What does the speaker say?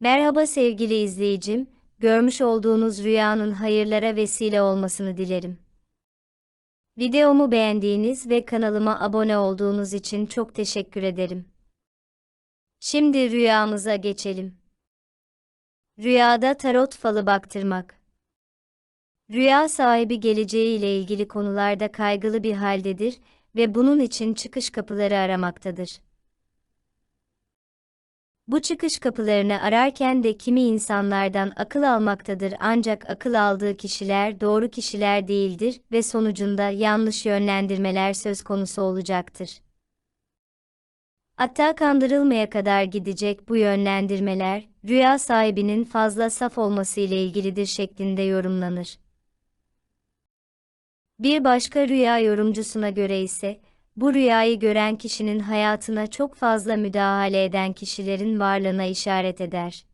Merhaba sevgili izleyicim, görmüş olduğunuz rüyanın hayırlara vesile olmasını dilerim. Videomu beğendiğiniz ve kanalıma abone olduğunuz için çok teşekkür ederim. Şimdi rüyamıza geçelim. Rüyada tarot falı baktırmak. Rüya sahibi geleceği ile ilgili konularda kaygılı bir haldedir ve bunun için çıkış kapıları aramaktadır. Bu çıkış kapılarını ararken de kimi insanlardan akıl almaktadır ancak akıl aldığı kişiler doğru kişiler değildir ve sonucunda yanlış yönlendirmeler söz konusu olacaktır. Hatta kandırılmaya kadar gidecek bu yönlendirmeler, rüya sahibinin fazla saf olması ile ilgilidir şeklinde yorumlanır. Bir başka rüya yorumcusuna göre ise, bu rüyayı gören kişinin hayatına çok fazla müdahale eden kişilerin varlığına işaret eder.